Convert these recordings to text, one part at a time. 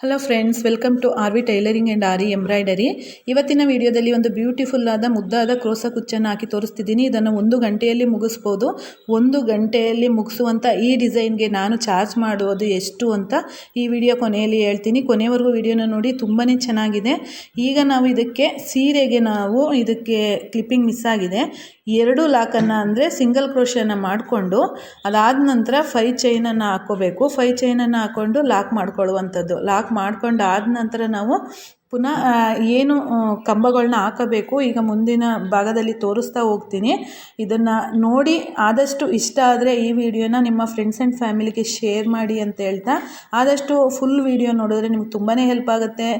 Hello friends welcome to R V tailoring and Aari embroidery ಇವತ್ತಿನ ವಿಡಿಯೋದಲ್ಲಿ ಒಂದು beautiful ಆದ ಮುದ್ದಾದ ಕ್ರೋಸ ಕುಚ್ಚನ್ನು ಹಾಕಿ ತೋರಿಸ್ತಿದ್ದೀನಿ. ಇದನ್ನು ಒಂದು ಗಂಟೆಯಲ್ಲಿ ಮುಗಿಸ್ಬೋದು. ಒಂದು ಗಂಟೆಯಲ್ಲಿ ಮುಗಿಸುವಂಥ ಈ ಡಿಸೈನ್ಗೆ ನಾನು ಚಾರ್ಜ್ ಮಾಡುವುದು ಎಷ್ಟು ಅಂತ ಈ ವಿಡಿಯೋ ಕೊನೆಯಲ್ಲಿ ಹೇಳ್ತೀನಿ. ಕೊನೆವರೆಗೂ ವಿಡಿಯೋನ ನೋಡಿ ತುಂಬಾ ಚೆನ್ನಾಗಿದೆ. ಈಗ ನಾವು ಇದಕ್ಕೆ ಸೀರೆಗೆ ನಾವು ಇದಕ್ಕೆ ಕ್ಲಿಪ್ಪಿಂಗ್ ಮಿಸ್ ಆಗಿದೆ. ಎರಡು ಲಾಕನ್ನು ಅಂದರೆ ಸಿಂಗಲ್ ಕ್ರೋಶನ ಮಾಡಿಕೊಂಡು, ಅದಾದ ನಂತರ ಫೈ ಚೈನನ್ನು ಹಾಕ್ಕೋಬೇಕು ಫೈ ಚೈನನ್ನು ಹಾಕ್ಕೊಂಡು ಲಾಕ್ ಮಾಡ್ಕೊಳ್ಳುವಂಥದ್ದು. ಲಾಕ್ ಮಾಡ್ಕೊಂಡು ಆದ ನಂತರ ನಾವು ಪುನಃ ಏನು ಕಂಬಗಳನ್ನ ಹಾಕಬೇಕು, ಈಗ ಮುಂದಿನ ಭಾಗದಲ್ಲಿ ತೋರಿಸ್ತಾ ಹೋಗ್ತೀನಿ. ಇದನ್ನು ನೋಡಿ, ಆದಷ್ಟು ಇಷ್ಟ ಆದರೆ ಈ ವಿಡಿಯೋನ ನಿಮ್ಮ ಫ್ರೆಂಡ್ಸ್ ಆ್ಯಂಡ್ ಫ್ಯಾಮಿಲಿಗೆ ಶೇರ್ ಮಾಡಿ ಅಂತ ಹೇಳ್ತಾ, ಆದಷ್ಟು ಫುಲ್ ವಿಡಿಯೋ ನೋಡಿದ್ರೆ ನಿಮ್ಗೆ ತುಂಬಾ ಹೆಲ್ಪ್ ಆಗುತ್ತೆ.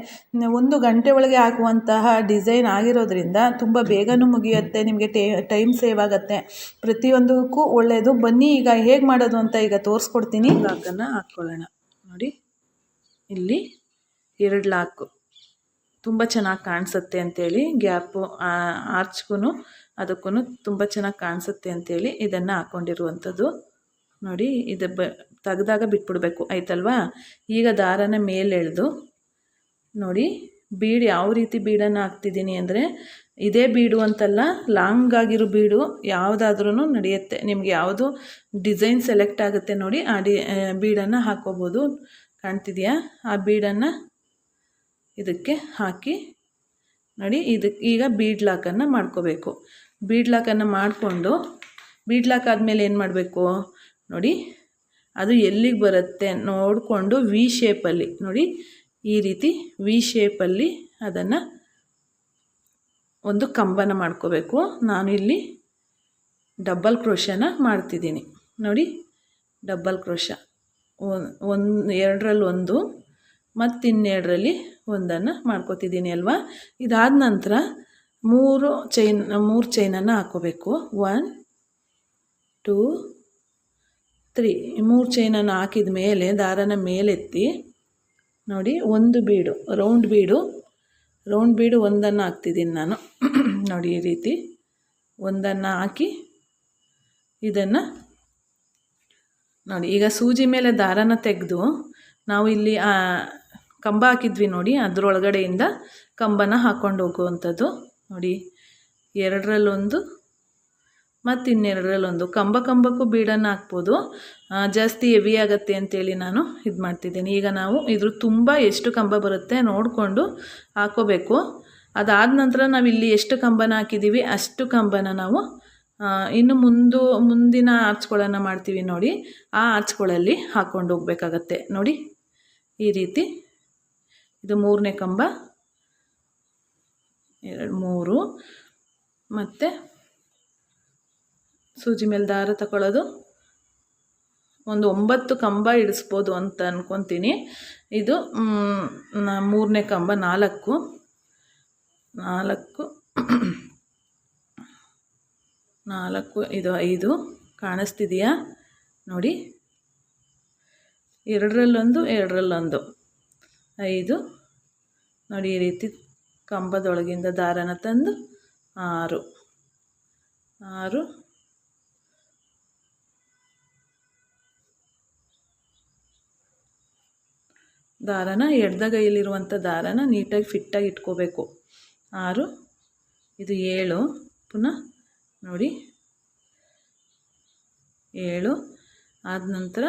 ಒಂದು ಗಂಟೆ ಒಳಗೆ ಹಾಕುವಂತಹ ಡಿಸೈನ್ ಆಗಿರೋದ್ರಿಂದ ತುಂಬ ಬೇಗನೂ ಮುಗಿಯುತ್ತೆ, ನಿಮಗೆ ಟೈಮ್ ಸೇವ್ ಆಗುತ್ತೆ. ಪ್ರತಿಯೊಂದಕ್ಕೂ ಒಳ್ಳೆಯದು ಬನ್ನಿ, ಈಗ ಹೇಗೆ ಮಾಡೋದು ಅಂತ ಈಗ ತೋರಿಸ್ಕೊಡ್ತೀನಿ. ಲಾಕನ್ನು ಹಾಕ್ಕೊಳ್ಳೋಣ ನೋಡಿ, ಇಲ್ಲಿ ಎರಡು ಲಾಕು ತುಂಬ ಚೆನ್ನಾಗಿ ಕಾಣಿಸುತ್ತೆ ಅಂತೇಳಿ ಗ್ಯಾಪು ಆರ್ಚ್ಗೂ ಅದಕ್ಕೂ ತುಂಬ ಚೆನ್ನಾಗಿ ಕಾಣಿಸುತ್ತೆ ಅಂತೇಳಿ ಇದನ್ನು ಹಾಕ್ಕೊಂಡಿರುವಂಥದ್ದು ನೋಡಿ, ಇದು ಬ, ತೆಗ್ದಾಗ ಬಿಟ್ಬಿಡ್ಬೇಕು, ಆಯ್ತಲ್ವಾ? ಈಗ ದಾರನ ಮೇಲೆ ಎಳೆದು, ನೋಡಿ, ಬೀಡು ಯಾವ ರೀತಿ ಬೀಡನ್ನು ಹಾಕ್ತಿದ್ದೀನಿ ಅಂದರೆ, ಇದೇ ಬೀಡು ಅಂತಲ್ಲ, ಲಾಂಗ್ ಆಗಿರೋ ಬೀಡು ಯಾವುದಾದ್ರೂ ನಡೆಯುತ್ತೆ. ನಿಮ್ಗೆ ಯಾವುದು ಡಿಸೈನ್ ಸೆಲೆಕ್ಟ್ ಆಗುತ್ತೆ ನೋಡಿ, ಆ ಡಿ ಬೀಡನ್ನು ಹಾಕ್ಕೋಬೋದು ಕಾಣ್ತಿದೆಯಾ? ಆ ಬೀಡನ್ನು ಇದಕ್ಕೆ ಹಾಕಿ ನೋಡಿ ಇದಕ್ಕೆ ಈಗ ಬೀಡ್ ಲಾಕನ್ನು ಮಾಡ್ಕೋಬೇಕು. ಬೀಡ್ ಲಾಕನ್ನು ಮಾಡಿಕೊಂಡು ಬೀಡ್ ಲಾಕ್ ಆದಮೇಲೆ ಏನು ಮಾಡಬೇಕು? ನೋಡಿ, ಅದು ಎಲ್ಲಿಗೆ ಬರುತ್ತೆ ನೋಡಿಕೊಂಡು ವಿ ಶೇಪಲ್ಲಿ ನೋಡಿ, ಈ ರೀತಿ ವಿ ಶೇಪಲ್ಲಿ ಅದನ್ನು ಒಂದು ಕಂಬನ ಮಾಡ್ಕೋಬೇಕು. ನಾನು ಇಲ್ಲಿ ಡಬ್ಬಲ್ ಕ್ರೋಶನ ಮಾಡ್ತಿದ್ದೀನಿ. ನೋಡಿ ಡಬ್ಬಲ್ ಕ್ರೋಶ ಒಂದು ಎರಡರಲ್ಲಿ ಒಂದು ಮತ್ತು ಇನ್ನೆರಡರಲ್ಲಿ ಒಂದನ್ನು ಮಾಡ್ಕೋತಿದ್ದೀನಿ ಅಲ್ವಾ? ಇದಾದ ನಂತರ ಮೂರು ಚೈನ್ ಮೂರು ಚೈನನ್ನು ಹಾಕೋಬೇಕು. ಒನ್ ಟೂ ತ್ರೀ ಮೂರು ಚೈನನ್ನು ಹಾಕಿದ ಮೇಲೆ, ದಾರನ ಮೇಲೆತ್ತಿ, ನೋಡಿ, ಒಂದು ಬೀಡು ರೌಂಡ್ ಬೀಡು. ರೌಂಡ್ ಬೀಡು ಒಂದನ್ನು ಹಾಕ್ತಿದ್ದೀನಿ ನಾನು. ನೋಡಿ, ಈ ರೀತಿ ಒಂದನ್ನು ಹಾಕಿ ಇದನ್ನು ನೋಡಿ, ಈಗ ಸೂಜಿ ಮೇಲೆ ದಾರನ ತೆಗೆದು ನಾವು ಇಲ್ಲಿ ಕಂಬ ಹಾಕಿದ್ವಿ ನೋಡಿ, ಅದರೊಳಗಡೆಯಿಂದ ಕಂಬನ ಹಾಕ್ಕೊಂಡು ಹೋಗುವಂಥದ್ದು. ನೋಡಿ, ಎರಡರಲ್ಲೊಂದು ಮತ್ತು ಇನ್ನೆರಡರಲ್ಲೊಂದು. ಕಂಬ ಕಂಬಕ್ಕೂ ಬೀಡನ್ನು ಹಾಕ್ಬೋದು. ಜಾಸ್ತಿ ಹೆವಿ ಆಗುತ್ತೆ ಅಂತೇಳಿ ನಾನು ಇದು ಮಾಡ್ತಿದ್ದೀನಿ. ಈಗ ನಾವು ಇದ್ರ ತುಂಬ ಎಷ್ಟು ಕಂಬ ಬರುತ್ತೆ ನೋಡಿಕೊಂಡು ಹಾಕೋಬೇಕು. ಅದಾದ ನಂತರ ನಾವು ಇಲ್ಲಿ ಎಷ್ಟು ಕಂಬನ ಹಾಕಿದ್ದೀವಿ ಅಷ್ಟು ಕಂಬನ ನಾವು ಇನ್ನು ಮುಂದು, ಮುಂದಿನ ಆರ್ಚ್ಗಳನ್ನು ಮಾಡ್ತೀವಿ ನೋಡಿ. ಆ ಆರ್ಚ್ಗಳಲ್ಲಿ ಹಾಕ್ಕೊಂಡು ಹೋಗ್ಬೇಕಾಗತ್ತೆ. ನೋಡಿ, ಈ ರೀತಿ ಇದು ಮೂರನೇ ಕಂಬ. ಎರಡು, ಮೂರು. ಮತ್ತು ಸೂಜಿ ಮೇಲೆ ದಾರ ತಗೊಳ್ಳೋದು ಒಂದು ಒಂಬತ್ತು ಕಂಬ ಇಡಿಸ್ಬೋದು ಅಂತ ಅಂದ್ಕೊತೀನಿ ಇದು ಮೂರನೇ ಕಂಬ, ನಾಲ್ಕು. ನಾಲ್ಕು. ನಾಲ್ಕು, ಇದು ಐದು. ಕಾಣಿಸ್ತಿದೆಯಾ? ನೋಡಿ. ಎರಡರಲ್ಲೊಂದು ಎರಡರಲ್ಲೊಂದು. ಐದು. ನೋಡಿ, ಈ ರೀತಿ ಕಂಬದೊಳಗಿಂದ ದಾರನ ತಂದು ಆರು. ಆರು. ದಾರನ ಎಡ್ದಗೈಲಿರುವಂಥ ದಾರನ ನೀಟಾಗಿ ಫಿಟ್ಟಾಗಿ ಇಟ್ಕೋಬೇಕು. ಆರು. ಇದು ಏಳು. ಪುನಃ ನೋಡಿ. ಏಳು. ಆದ ನಂತರ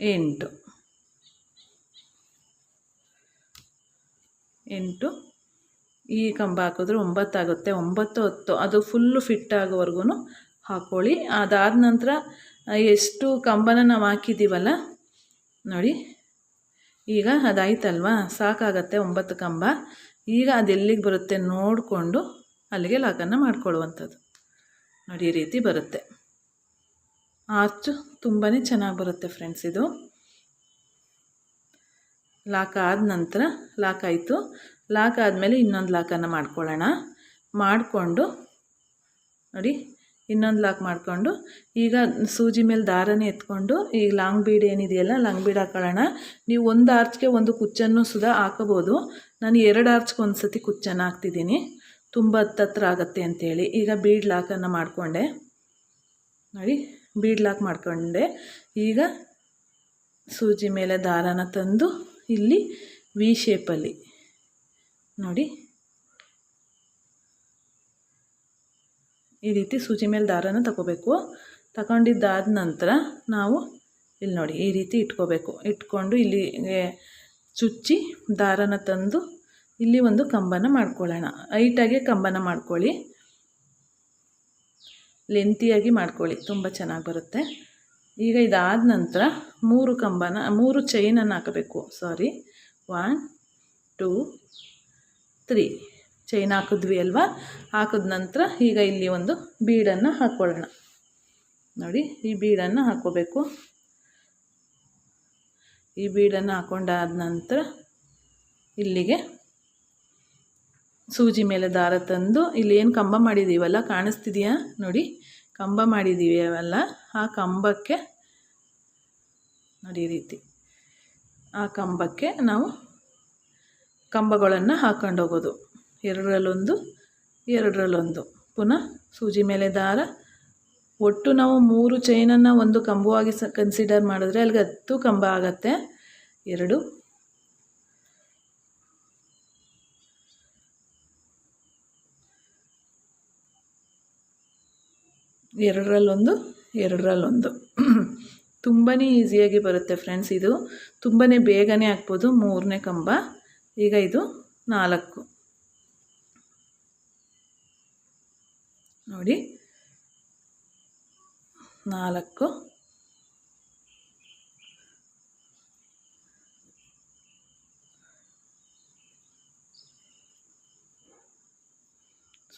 ಎಂಟು. ಎಂಟು. ಈ ಕಂಬ ಹಾಕಿದ್ರೆ ಒಂಬತ್ತಾಗುತ್ತೆ ಒಂಬತ್ತು ಹತ್ತು. ಅದು ಫುಲ್ಲು ಫಿಟ್ ಆಗೋವರೆಗೂ ಹಾಕ್ಕೊಳ್ಳಿ ಅದಾದ ನಂತರ ಎಷ್ಟು ಕಂಬನ ನಾವು ಹಾಕಿದ್ದೀವಲ್ಲ ನೋಡಿ. ಈಗ ಅದಾಯ್ತಲ್ವಾ? ಸಾಕಾಗತ್ತೆ ಒಂಬತ್ತು ಕಂಬ. ಈಗ ಅದೆಲ್ಲಿಗೆ ಬರುತ್ತೆ ನೋಡಿಕೊಂಡು ಅಲ್ಲಿಗೆ ಲಾಕನ್ನು ಮಾಡ್ಕೊಳ್ಳುವಂಥದ್ದು. ನೋಡಿ, ಈ ರೀತಿ ಬರುತ್ತೆ. ಆರ್ಚು ತುಂಬಾ ಚೆನ್ನಾಗಿ ಬರುತ್ತೆ ಫ್ರೆಂಡ್ಸ್ ಇದು. ಲಾಕ್ ಆದ ನಂತರ ಲಾಕ್ ಆಯಿತು. ಲಾಕ್ ಆದಮೇಲೆ ಇನ್ನೊಂದು ಲಾಕನ್ನು ಮಾಡ್ಕೊಳ್ಳೋಣ. ಮಾಡಿಕೊಂಡು, ನೋಡಿ, ಇನ್ನೊಂದು ಲಾಕ್ ಮಾಡಿಕೊಂಡು, ಈಗ ಸೂಜಿ ಮೇಲೆ ದಾರನೇ ಎತ್ಕೊಂಡು, ಈ ಲಾಂಗ್ ಬೀಡ್ ಏನಿದೆಯಲ್ಲ, ಲಾಂಗ್ ಬೀಡ್ ಹಾಕೊಳ್ಳೋಣ. ನೀವು ಒಂದು ಆರ್ಚ್ಗೆ ಒಂದು ಕುಚ್ಚನ್ನು ಸುದ ಹಾಕೋಬೋದು. ನಾನು ಎರಡು ಆರ್ಚ್ಗೆ ಒಂದು ಸತಿ ಕುಚ್ಚನ್ನು ಹಾಕ್ತಿದ್ದೀನಿ. ತುಂಬ ಹತ್ತತ್ರ ಆಗುತ್ತೆ ಅಂಥೇಳಿ ಈಗ ಬೀಡ್ ಲಾಕನ್ನು ಮಾಡಿಕೊಂಡೆ. ನೋಡಿ, ಬೀಡ್ ಲಾಕ್ ಮಾಡಿಕೊಂಡೆ. ಈಗ ಸೂಜಿ ಮೇಲೆ ದಾರನ ತಂದು ಇಲ್ಲಿ ವಿ ಶೇಪಲ್ಲಿ ನೋಡಿ. ಈ ರೀತಿ ಸೂಜಿ ಮೇಲೆ ದಾರನ ತಗೋಬೇಕು. ತಗೊಂಡಿದ್ದಾದ ನಂತರ ನಾವು ಇಲ್ಲಿ ನೋಡಿ, ಈ ರೀತಿ ಇಟ್ಕೋಬೇಕು. ಇಟ್ಕೊಂಡು ಇಲ್ಲಿಗೆ ಚುಚ್ಚಿ ದಾರನ ತಂದು ಇಲ್ಲಿ ಒಂದು ಕಂಬನ ಮಾಡ್ಕೊಳ್ಳೋಣ. ಹೈಟಾಗಿ ಕಂಬನ ಮಾಡ್ಕೊಳ್ಳಿ. ಲೆಂತಿಯಾಗಿ ಮಾಡ್ಕೊಳ್ಳಿ. ತುಂಬ ಚೆನ್ನಾಗಿ ಬರುತ್ತೆ. ಈಗ ಇದಾದ ನಂತರ ಮೂರು ಕಂಬನ, ಮೂರು ಚೈನನ್ನು ಹಾಕಬೇಕು. Sorry one two three chain ಹಾಕಿದ್ವಿ ಅಲ್ವಾ? ಹಾಕಿದ ನಂತರ ಈಗ ಇಲ್ಲಿ ಒಂದು ಬೀಡನ್ನು ಹಾಕ್ಕೊಳ್ಳೋಣ ನೋಡಿ, ಈ ಬೀಡನ್ನು ಹಾಕ್ಕೋಬೇಕು. ಈ ಬೀಡನ್ನು ಹಾಕ್ಕೊಂಡಾದ ನಂತರ ಇಲ್ಲಿಗೆ ಸೂಜಿ ಮೇಲೆ ದಾರ ತಂದು, ಇಲ್ಲಿ ಏನು ಕಂಬ ಮಾಡಿದ್ದೀವಲ್ಲ ಕಾಣಿಸ್ತಿದೆಯಾ? ನೋಡಿ, ಕಂಬ ಮಾಡಿದ್ದೀವಿ ಅವೆಲ್ಲ ಆ ಕಂಬಕ್ಕೆ ನೋಡಿ ಈ ರೀತಿ ಆ ಕಂಬಕ್ಕೆ ನಾವು ಕಂಬಗಳನ್ನು ಹಾಕೊಂಡು ಹೋಗೋದು. ಎರಡರಲ್ಲೊಂದು ಎರಡರಲ್ಲೊಂದು. ಪುನಃ ಸೂಜಿ ಮೇಲೆ ದಾರ. ಒಟ್ಟು ನಾವು ಮೂರು ಚೈನನ್ನು ಒಂದು ಕಂಬವಾಗಿ ಸ ಕನ್ಸಿಡರ್ ಮಾಡಿದ್ರೆ ಅಲ್ಲಿಗೆ ಹತ್ತು ಕಂಬ ಆಗತ್ತೆ. ಎರಡು, ಎರಡರಲ್ಲೊಂದು ಎರಡರಲ್ಲೊಂದು. ತುಂಬಾ ಈಸಿಯಾಗಿ ಬರುತ್ತೆ ಫ್ರೆಂಡ್ಸ್ ಇದು ತುಂಬಾ ಬೇಗನೆ ಹಾಕ್ಬೋದು. ಮೂರನೇ ಕಂಬ, ಈಗ ಇದು ನಾಲ್ಕು. ನೋಡಿ, ನಾಲ್ಕು.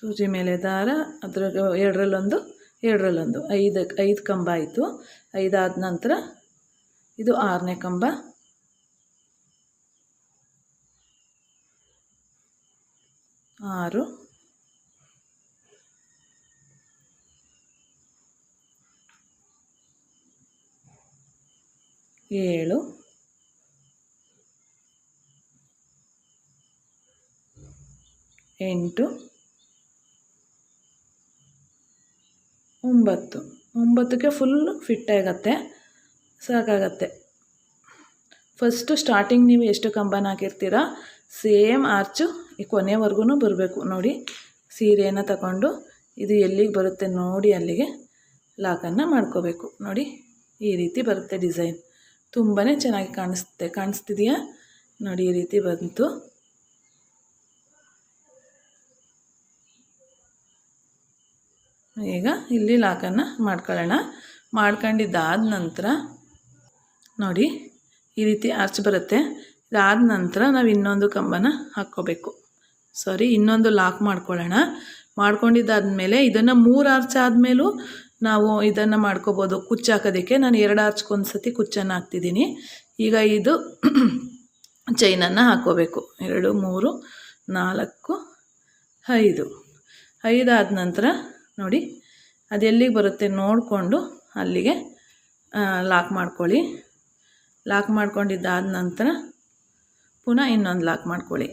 ಸೂಜಿ ಮೇಲೆ ದಾರ ಅದರ ಎರಡರಲ್ಲೊಂದು ಎರಡರಲ್ಲೊಂದು ಐದು ಐದು ಕಂಬ ಆಯಿತು. ಐದಾದ ನಂತರ ಇದು ಆರನೇ ಕಂಬ. ಆರು. ಏಳು. ಎಂಟು. ಒಂಬತ್ತು. ಒಂಬತ್ತಕ್ಕೆ ಫುಲ್ ಫಿಟ್ ಆಗತ್ತೆ. ಸಾಕಾಗತ್ತೆ. ಫಸ್ಟು ಸ್ಟಾರ್ಟಿಂಗ್ ನೀವು ಎಷ್ಟು ಕಂಬನ ಹಾಕಿರ್ತೀರ? ಸೇಮ್ ಆರ್ಚು ಈ ಕೊನೆವರೆಗೂ ಬರಬೇಕು. ನೋಡಿ ಸೀರೆಯನ್ನು ತಗೊಂಡು ಇದು ಎಲ್ಲಿಗೆ ಬರುತ್ತೆ ನೋಡಿ ಅಲ್ಲಿಗೆ ಲಾಕನ್ನು ಮಾಡ್ಕೋಬೇಕು. ನೋಡಿ, ಈ ರೀತಿ ಬರುತ್ತೆ ಡಿಸೈನ್. ತುಂಬಾ ಚೆನ್ನಾಗಿ ಕಾಣಿಸುತ್ತೆ ಕಾಣಿಸ್ತಿದೆಯಾ? ನೋಡಿ, ಈ ರೀತಿ ಬಂತು. ಈಗ ಇಲ್ಲಿ ಲಾಕನ್ನು ಮಾಡ್ಕೊಳ್ಳೋಣ. ಮಾಡ್ಕೊಂಡಿದ್ದಾದ ನಂತರ ನೋಡಿ, ಈ ರೀತಿ ಆರ್ಚ್ ಬರುತ್ತೆ. ಇದಾದ ನಂತರ ನಾವು ಇನ್ನೊಂದು ಕಂಬನ ಹಾಕ್ಕೋಬೇಕು. ಸಾರಿ, ಇನ್ನೊಂದು ಲಾಕ್ ಮಾಡ್ಕೊಳ್ಳೋಣ. ಮಾಡ್ಕೊಂಡಿದ್ದಾದಮೇಲೆ ಇದನ್ನು ಮೂರು ಆರ್ಚ್ ಆದಮೇಲೂ ನಾವು ಇದನ್ನು ಮಾಡ್ಕೋಬೋದು. ಕುಚ್ಚು ಹಾಕೋದಕ್ಕೆ ನಾನು ಎರಡು ಆರ್ಚ್ಗೊಂದು ಸತಿ ಕುಚ್ಚನ್ನು ಹಾಕ್ತಿದ್ದೀನಿ. ಈಗ ಇದು ಚೈನನ್ನು ಹಾಕ್ಕೋಬೇಕು. ಎರಡು, ಮೂರು, ನಾಲ್ಕು, ಐದು. ಐದಾದ ನಂತರ ನೋಡಿ. ಅದು ಎಲ್ಲಿಗೆ ಬರುತ್ತೆ ನೋಡಿಕೊಂಡು ಅಲ್ಲಿಗೆ ಲಾಕ್ ಮಾಡ್ಕೊಳ್ಳಿ. ಲಾಕ್ ಮಾಡ್ಕೊಂಡಿದ್ದಾದ ನಂತರ ಪುನಃ ಇನ್ನೊಂದು ಲಾಕ್ ಮಾಡ್ಕೊಳ್ಳಿ.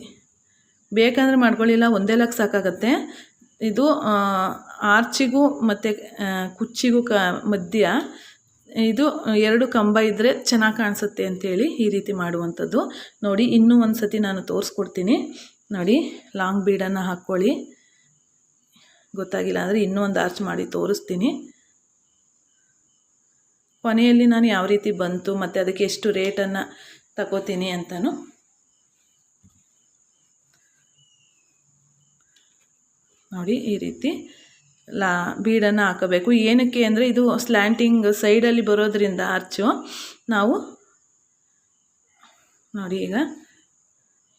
ಬೇಕಂದರೆ ಮಾಡ್ಕೊಳ್ಳಿಲ್ಲ ಒಂದೇ ಲಾಕ್ ಸಾಕಾಗತ್ತೆ. ಇದು ಆರ್ಚಿಗೂ ಮತ್ತು ಕುಚ್ಚಿಗೂ ಕ, ಮಧ್ಯ ಇದು ಎರಡು ಕಂಬ ಇದ್ದರೆ ಚೆನ್ನಾಗಿ ಕಾಣಿಸುತ್ತೆ ಅಂಥೇಳಿ ಈ ರೀತಿ ಮಾಡುವಂಥದ್ದು. ನೋಡಿ, ಇನ್ನೂ ಒಂದು ಸತಿ ನಾನು ತೋರಿಸ್ಕೊಡ್ತೀನಿ. ನೋಡಿ ಲಾಂಗ್ ಬೀಡನ್ನು ಹಾಕ್ಕೊಳ್ಳಿ. ಗೊತ್ತಾಗಿಲ್ಲ ಅಂದರೆ ಇನ್ನೂ ಒಂದು ಆರ್ಚ್ ಮಾಡಿ ತೋರಿಸ್ತೀನಿ. ಕೊನೆಯಲ್ಲಿ ನಾನು ಯಾವ ರೀತಿ ಬಂತು, ಮತ್ತು ಅದಕ್ಕೆ ಎಷ್ಟು ರೇಟನ್ನು ತಗೋತೀನಿ ಅಂತಲೂ ನೋಡಿ, ಈ ರೀತಿ ಲಾ, ಬೀಡನ್ನು ಹಾಕಬೇಕು. ಏನಕ್ಕೆ ಅಂದರೆ ಇದು ಸ್ಲ್ಯಾಂಟಿಂಗ್ ಸೈಡಲ್ಲಿ ಬರೋದ್ರಿಂದ ಆರ್ಚು ನಾವು ನೋಡಿ ಈಗ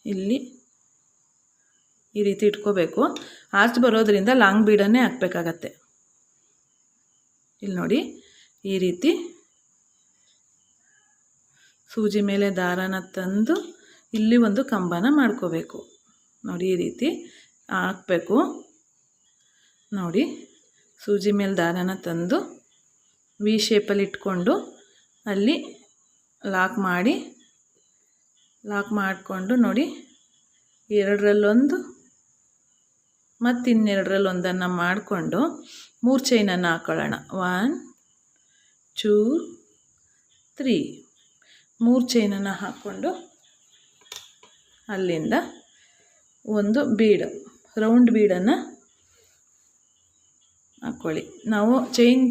ಇಲ್ಲಿ ಈ ರೀತಿ ಇಟ್ಕೋಬೇಕು. ಆರ್ಚ್ ಬರೋದರಿಂದ ಲಾಂಗ್ ಬೀಡನ್ನೇ ಹಾಕ್ಬೇಕಾಗತ್ತೆ. ಇಲ್ಲಿ ನೋಡಿ, ಈ ರೀತಿ ಸೂಜಿ ಮೇಲೆ ದಾರನ ತಂದು ಇಲ್ಲಿ ಒಂದು ಕಂಬನ ಮಾಡ್ಕೋಬೇಕು. ನೋಡಿ, ಈ ರೀತಿ ಹಾಕಬೇಕು. ನೋಡಿ, ಸೂಜಿ ಮೇಲೆ ದಾರನ ತಂದು ವಿ ಶೇಪಲ್ಲಿ ಇಟ್ಕೊಂಡು ಅಲ್ಲಿ ಲಾಕ್ ಮಾಡಿ, ಲಾಕ್ ಮಾಡಿಕೊಂಡು ನೋಡಿ, ಎರಡರಲ್ಲೊಂದು ಮತ್ತು ಇನ್ನೆರಡರಲ್ಲೊಂದನ್ನು ಮಾಡಿಕೊಂಡು ಮೂರು ಚೈನನ್ನು ಹಾಕ್ಕೊಳ್ಳೋಣ ಒನ್ ಟೂ ತ್ರೀ ಮೂರು ಚೈನನ್ನು ಹಾಕ್ಕೊಂಡು ಅಲ್ಲಿಂದ ಒಂದು ಬೀಡು ರೌಂಡ್ ಬೀಡನ್ನು ಹಾಕ್ಕೊಳ್ಳಿ ನಾವು ಚೈನ್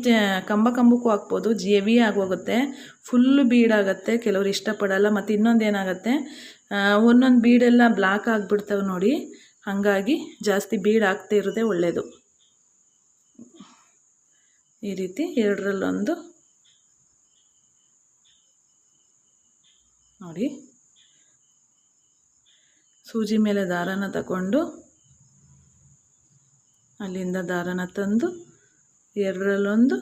ಕಂಬ ಕಂಬಕ್ಕೂ ಹಾಕ್ಬೋದು ಹೆವಿ ಆಗೋಗುತ್ತೆ ಫುಲ್ಲು ಬೀಡಾಗುತ್ತೆ ಕೆಲವರು ಇಷ್ಟಪಡಲ್ಲ ಮತ್ತು ಇನ್ನೊಂದು ಏನಾಗುತ್ತೆ ಒಂದೊಂದು ಬೀಡೆಲ್ಲ ಬ್ಲಾಕ್ ಆಗಿಬಿಡ್ತವೆ ನೋಡಿ ಹಾಗಾಗಿ ಜಾಸ್ತಿ ಬೀಡ್ ಇರೋದೇ ಒಳ್ಳೆಯದು ಈ ರೀತಿ ಎರಡರಲ್ಲೊಂದು. ನೋಡಿ. ಸೂಜಿ ಮೇಲೆ ದಾರನ ತಗೊಂಡು ಅಲ್ಲಿಂದ ದಾರನ ತಂದು ಎರಡರಲ್ಲೊಂದು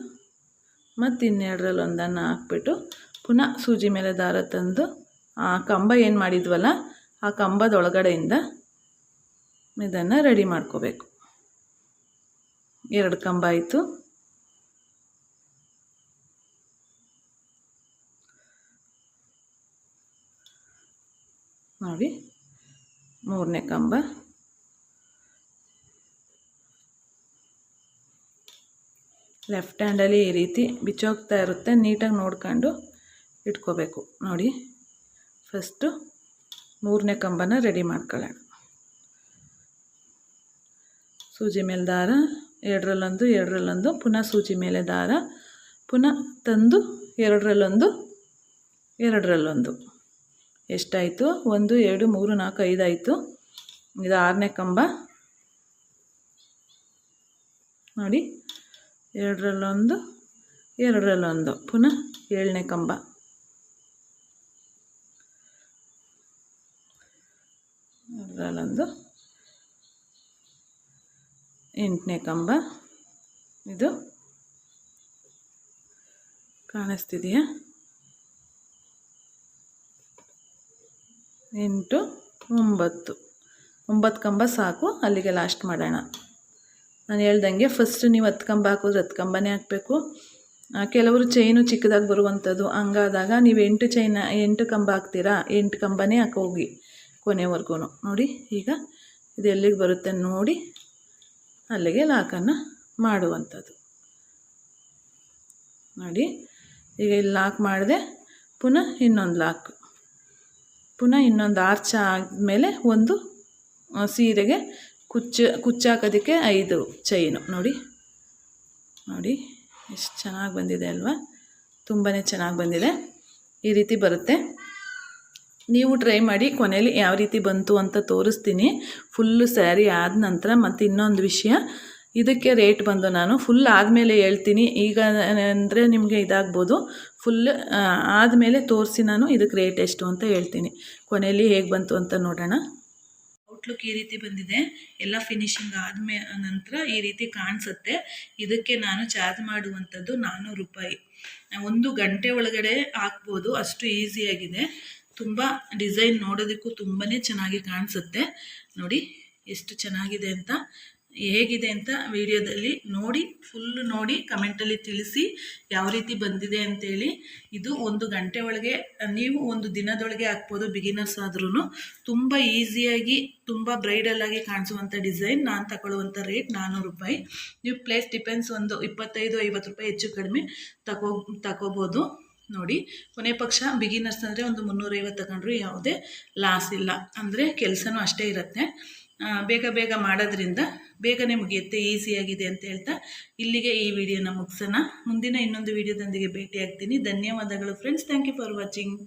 ಮತ್ತು ಇನ್ನೆರಡರಲ್ಲೊಂದನ್ನು ಹಾಕ್ಬಿಟ್ಟು ಪುನಃ ಸೂಜಿ ಮೇಲೆ ದಾರ ತಂದು ಆ ಕಂಬ ಏನು ಮಾಡಿದ್ವಲ್ಲ, ಆ ಕಂಬದ ಒಳಗಡೆಯಿಂದ ಇದನ್ನು ರೆಡಿ ಮಾಡ್ಕೋಬೇಕು. ಎರಡು ಕಂಬ ಆಯಿತು. ನೋಡಿ, ಮೂರನೇ ಕಂಬ. ಲೆಫ್ಟ್ ಹ್ಯಾಂಡಲ್ಲಿ ಈ ರೀತಿ ಬಿಚ್ಚೋಗ್ತಾ ಇರುತ್ತೆ, ನೀಟಾಗಿ ನೋಡ್ಕೊಂಡು ಇಟ್ಕೋಬೇಕು. ನೋಡಿ ಫಸ್ಟು ಮೂರನೇ ಕಂಬನ ರೆಡಿ ಮಾಡ್ಕೊಳ್ಳೋಣ. ಸೂಜಿ ಮೇಲೆ ದಾರ, ಎರಡರಲ್ಲೊಂದು ಎರಡರಲ್ಲೊಂದು, ಪುನಃ ಸೂಜಿ ಮೇಲೆ ದಾರ, ಪುನಃ ತಂದು ಎರಡರಲ್ಲೊಂದು ಎರಡರಲ್ಲೊಂದು. ಎಷ್ಟಾಯಿತು? ಒಂದು, ಎರಡು, ಮೂರು, ನಾಲ್ಕು ಆಯಿತು. ಇದು ಆರನೇ ಕಂಬ. ನೋಡಿ, ಎರಡರಲ್ಲೊಂದು ಎರಡರಲ್ಲೊಂದು, ಪುನಃ ಏಳನೇ ಕಂಬ. ಎರಡರಲ್ಲೊಂದು ಎಂಟನೇ ಕಂಬ. ಇದು ಕಾಣಿಸ್ತಿದೆಯಾ? ಎಂಟು ಒಂಬತ್ತು. ಒಂಬತ್ತು ಕಂಬ ಸಾಕು, ಅಲ್ಲಿಗೆ ಲಾಸ್ಟ್ ಮಾಡೋಣ. ನಾನು ಹೇಳ್ದಂಗೆ ಫಸ್ಟ್ ನೀವು ಹತ್ತು ಕಂಬ ಹಾಕಿದ್ರೆ ಹತ್ತು ಕಂಬನೇ ಹಾಕಬೇಕು. ಕೆಲವರು ಚೈನು ಚಿಕ್ಕದಾಗಿ ಬರುವಂಥದ್ದು, ಹಂಗಾದಾಗ ನೀವು ಎಂಟು ಚೈನ ಎಂಟು ಕಂಬ ಹಾಕ್ತೀರಾ? ಎಂಟು ಕಂಬನೇ ಹಾಕೋಗಿ ಕೊನೆವರೆಗೂ ನೋಡಿ, ಈಗ ಇದು ಎಲ್ಲಿಗೆ ಬರುತ್ತೆ ನೋಡಿ. ಅಲ್ಲಿಗೆ ಲಾಕನ್ನು ಮಾಡುವಂಥದ್ದು. ನೋಡಿ, ಈಗ ಇಲ್ಲಿ ಲಾಕ್ ಮಾಡಿದೆ, ಪುನಃ ಇನ್ನೊಂದು ಲಾಕ್. ಪುನಃ ಇನ್ನೊಂದು ಆರ್ಚ ಆದಮೇಲೆ ಒಂದು ಸೀರೆಗೆ ಕುಚ್ಚು, ಕುಚ್ಚಾಕೋದಕ್ಕೆ ಐದು ಚೈನು. ನೋಡಿ ನೋಡಿ, ಎಷ್ಟು ಚೆನ್ನಾಗಿ ಬಂದಿದೆ ಅಲ್ವಾ? ತುಂಬಾ ಚೆನ್ನಾಗಿ ಬಂದಿದೆ. ಈ ರೀತಿ ಬರುತ್ತೆ. ನೀವು ಟ್ರೈ ಮಾಡಿ ಕೊನೆಯಲ್ಲಿ ಯಾವ ರೀತಿ ಬಂತು ಅಂತ ತೋರಿಸ್ತೀನಿ. ಫುಲ್ಲು ಸ್ಯಾರಿ ಆದ ನಂತರ ಮತ್ತು ಇನ್ನೊಂದು ವಿಷಯ. ಇದಕ್ಕೆ ರೇಟ್ ಬಂದು ನಾನು ಫುಲ್ ಆದಮೇಲೆ ಹೇಳ್ತೀನಿ. ಈಗ ಅಂದರೆ ನಿಮಗೆ ಇದಾಗ್ಬೋದು. ಫುಲ್ ಆದಮೇಲೆ ತೋರಿಸಿ ನಾನು ಇದಕ್ಕೆ ರೇಟ್ ಎಷ್ಟು ಅಂತ ಹೇಳ್ತೀನಿ. ಕೊನೆಯಲ್ಲಿ ಹೇಗೆ ಬಂತು ಅಂತ ನೋಡೋಣ. ಔಟ್ಲುಕ್ ಈ ರೀತಿ ಬಂದಿದೆ. ಎಲ್ಲ ಫಿನಿಶಿಂಗ್ ಆದಮೇ, ನಂತರ ಈ ರೀತಿ ಕಾಣಿಸುತ್ತೆ. ಇದಕ್ಕೆ ನಾನು ಚಾರ್ಜ್ ಮಾಡುವಂಥದ್ದು ನಾನ್ನೂರು ರೂಪಾಯಿ. ಒಂದು ಗಂಟೆ ಒಳಗಡೆ ಹಾಕ್ಬೋದು. ಅಷ್ಟು ಈಸಿಯಾಗಿದೆ ತುಂಬ ಡಿಸೈನ್ ನೋಡೋದಕ್ಕೂ ತುಂಬಾ ಚೆನ್ನಾಗಿ ಕಾಣಿಸುತ್ತೆ. ನೋಡಿ ಎಷ್ಟು ಚೆನ್ನಾಗಿದೆ ಅಂತ, ಹೇಗಿದೆ ಅಂತ ವಿಡಿಯೋದಲ್ಲಿ ನೋಡಿ ಫುಲ್ಲು ನೋಡಿ ಕಮೆಂಟಲ್ಲಿ ತಿಳಿಸಿ ಯಾವ ರೀತಿ ಬಂದಿದೆ ಅಂತೇಳಿ. ಇದು ಒಂದು ಗಂಟೆ ಒಳಗೆ, ನೀವು ಒಂದು ದಿನದೊಳಗೆ ಹಾಕ್ಬೋದು ಬಿಗಿನರ್ಸ್ ಆದ್ರೂ ತುಂಬ ಈಸಿಯಾಗಿ ತುಂಬ ಬ್ರೈಡಲ್ಲಾಗಿ ಕಾಣಿಸುವಂಥ ಡಿಸೈನ್ ನಾನು ತಗೊಳ್ಳುವಂಥ ರೇಟ್ ನಾನ್ನೂರು ರೂಪಾಯಿ. ನೀವು ಪ್ಲೇಸ್ ಡಿಪೆಂಡ್ಸ್ ಒಂದು ಇಪ್ಪತ್ತೈದು, ಐವತ್ತು ರೂಪಾಯಿ ಹೆಚ್ಚು ಕಡಿಮೆ ತಗೋ ತಗೋಬೋದು ನೋಡಿ, ಕೊನೆ ಪಕ್ಷ ಬಿಗಿನರ್ಸ್ ಅಂದರೆ ಒಂದು ಮುನ್ನೂರೈವತ್ತು ತಗೊಂಡ್ರು ಯಾವುದೇ ಲಾಸ್ ಇಲ್ಲ. ಅಂದರೆ ಕೆಲಸನೂ ಅಷ್ಟೇ ಇರುತ್ತೆ. ಬೇಗ ಬೇಗ ಮಾಡೋದ್ರಿಂದ ಬೇಗನೆ ಮುಗಿಯುತ್ತೆ ಈಸಿಯಾಗಿದೆ ಅಂತ ಹೇಳ್ತಾ ಇಲ್ಲಿಗೆ ಈ ವಿಡಿಯೋನ ಮುಗಿಸೋಣ. ಮುಂದಿನ ಇನ್ನೊಂದು ವಿಡಿಯೋದೊಂದಿಗೆ ಭೇಟಿಯಾಗ್ತೀನಿ. ಧನ್ಯವಾದಗಳು friends thank you for watching